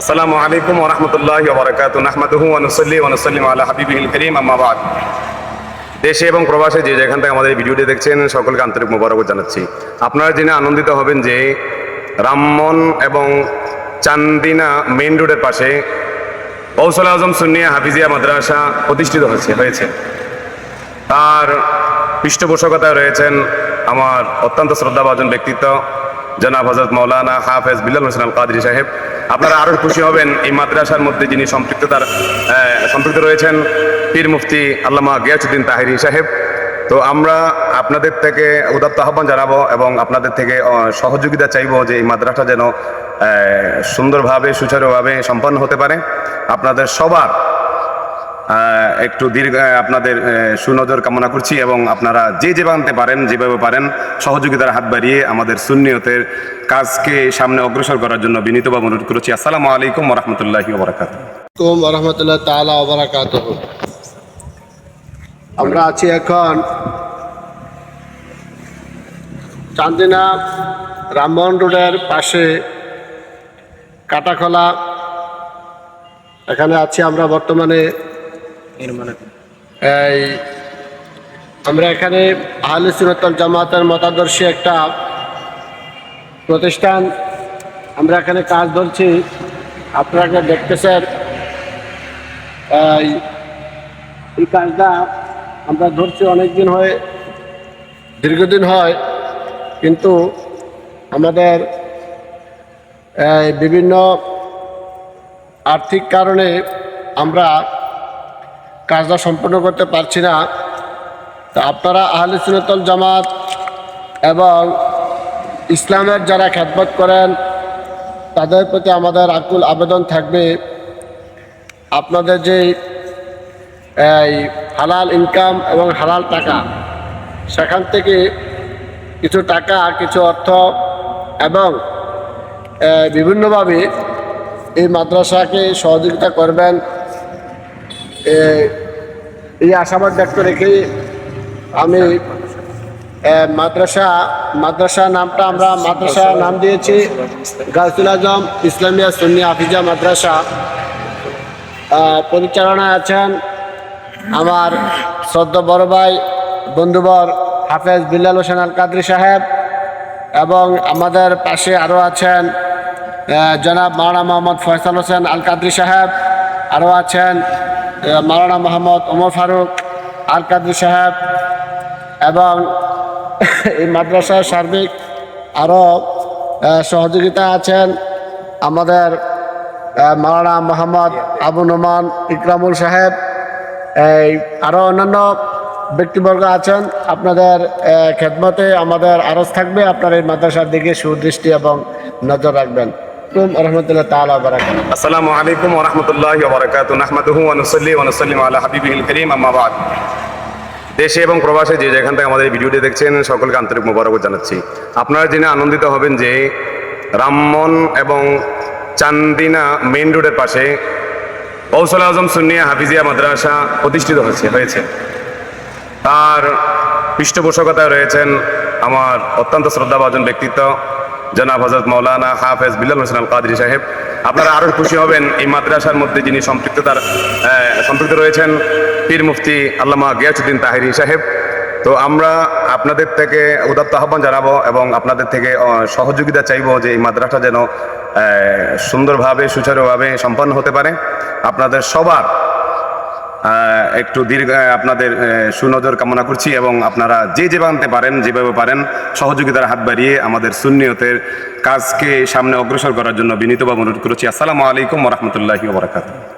আসসালামু আলাইকুম ওরহমতুল্লাহ ওবরাকাত নাহমাদুহু অনুসল্লি অনুসল্লিম আলা হাবিবিল করিম আম্মাবাদ দেশে এবং প্রবাসে যে যেখান থেকে আমাদের ভিডিওটি দেখছেন, সকলকে আন্তরিক মোবারক জানাচ্ছি। আপনারা জেনে আনন্দিত হবেন যে রামমন এবং চান্দিনা মেইন রোডের পাশে কৌশল আজম সুন্নিয়া হাফিজিয়া মাদ্রাসা প্রতিষ্ঠিত হয়েছে হয়েছে। তার পৃষ্ঠপোষকতায় রয়েছেন আমার অত্যন্ত শ্রদ্ধাভাজন ব্যক্তিত্ব জনাব হজরত মৌলানা হাফেজ বিল্লাল হোসেন আল কাদরি সাহেব, আপনারা আরও খুশি হবেন। এই মাদ্রাসার মধ্যে যিনি সম্পৃক্ততার সম্পৃক্ত রয়েছেন, পীর মুফতি আল্লামা গিয়াসুদ্দিন তাহিরি সাহেব। তো আমরা আপনাদের থেকে উদাত্ত আহ্বান জানাব এবং আপনাদের থেকে সহযোগিতা চাইব যে এই মাদ্রাসা যেন সুন্দরভাবে, সুচারুভাবে সম্পন্ন হতে পারে। আপনাদের সবার একটু দীর্ঘ আপনাদের সুনজর কামনা করছি এবং আপনারা যে যে বানতে পারেন, যেভাবে পারেন, সহযোগিতার হাত বাড়িয়ে আমাদের সুন্নিয়তের কাজকে সামনে অগ্রসর করার জন্য বিনীতভাবে অনুরোধ করছি। আসসালামু আলাইকুম রহমতুল্লাহি তালা আমরা আছি এখন চান্দিনা রামমোহন রোডের পাশে কাটাখোলা। এখানে আছি আমরা বর্তমানে এই, আমরা এখানে আহলে সুনতল জামাতের মতাদর্শী একটা প্রতিষ্ঠান, আমরা এখানে কাজ ধরছি। আপনারা দেখতেছেন, এই কাজটা আমরা ধরছি অনেক দিন হয়ে, দীর্ঘদিন হয়, কিন্তু আমাদের বিভিন্ন আর্থিক কারণে আমরা কাজটা সম্পন্ন করতে পারছি না। তো আপনারা আহলে সুনতল জামাত এবং ইসলামের যারা খ্যাতমত করেন, তাদের প্রতি আমাদের আকুল আবেদন থাকবে। আপনাদের যে এই হালাল ইনকাম এবং হালাল টাকা, সেখান থেকে কিছু টাকা, কিছু অর্থ এবং বিভিন্নভাবে এই মাদ্রাসাকে সহযোগিতা করবেন। এই আশাবাদ ব্যক্ত রেখে আমি মাদ্রাসা মাদ্রাসা নামটা আমরা মাদ্রাসা নাম দিয়েছি গাছুল আজম ইসলামিয়া সুন্নি হাফিজা মাদ্রাসা। পরিচালনায় আছেন আমার সদ্য বড় ভাই, বন্ধুবর হাফেজ বিল্লাল হোসেন আল কাদরি সাহেব এবং আমাদের পাশে আরও আছেন জনাব মাওলানা মোহাম্মদ ফয়সাল হোসেন আল কাদরি সাহেব আরও আছেন মাওলানা মোহাম্মদ ওমর ফারুক আল কাদরি সাহেব এবং এই মাদ্রাসার সার্বিক আরও সহযোগিতা আছেন আমাদের আহ, মাওলানা মোহাম্মদ আবু নোমান ইকরামুল সাহেব। এই আরও অন্যান্য ব্যক্তিবর্গ আছেন। আপনাদের খেদমতে আমাদের আরজ থাকবে। আপনার এই মাদ্রাসার দিকে সুদৃষ্টি এবং নজর রাখবেন। রহমতুল্লাহ আসসালামু আলাইকুম ওরহমতুল্লাহ ওবরাকাত নাহমাদুহু অনুসল্লি অনুসল্লিম আলা হাবিবিল করিম আম্মাবাদ দেশে এবং প্রবাসে যে যেখান থেকে আমাদের ভিডিওটি দেখছেন, সকলকে আন্তরিক মোবারক জানাচ্ছি। আপনারা জেনে আনন্দিত হবেন যে রামমন এবং চান্দিনা মেইন রোডের পাশে কৌশল আজম সুন্নিয়া হাফিজিয়া মাদ্রাসা প্রতিষ্ঠিত হয়েছে হয়েছে। তার পৃষ্ঠপোষকতায় রয়েছেন আমার অত্যন্ত শ্রদ্ধাভাজন ব্যক্তিত্ব জনাব হজরত মৌলানা হাফেজ বিল্লাল হোসেন আল কাদরি সাহেব। আপনারা আরও খুশি হবেন, এই মাদ্রাসার মধ্যে যিনি সম্পৃক্ততার সম্পৃক্ত রয়েছেন পীর মুফতি আল্লামা গিয়াসুদ্দিন তাহিরি সাহেব। তো আমরা আপনাদের থেকে উদাত্ত আহ্বান জানাব এবং আপনাদের থেকে সহযোগিতা চাইব যে এই মাদ্রাসা যেন সুন্দরভাবে, সুচারুভাবে সম্পন্ন হতে পারে। আপনাদের সবার একটু দীর্ঘ আপনাদের সুনজর কামনা করছি এবং আপনারা যে যে বানতে পারেন, যেভাবে পারেন, সহযোগিতার হাত বাড়িয়ে আমাদের সুন্নিয়তের কাজকে সামনে অগ্রসর করার জন্য বিনীতভাবে অনুরোধ করছি। আসসালামু আলাইকুম রহমতুল্লাহি ওবরাকাতুহ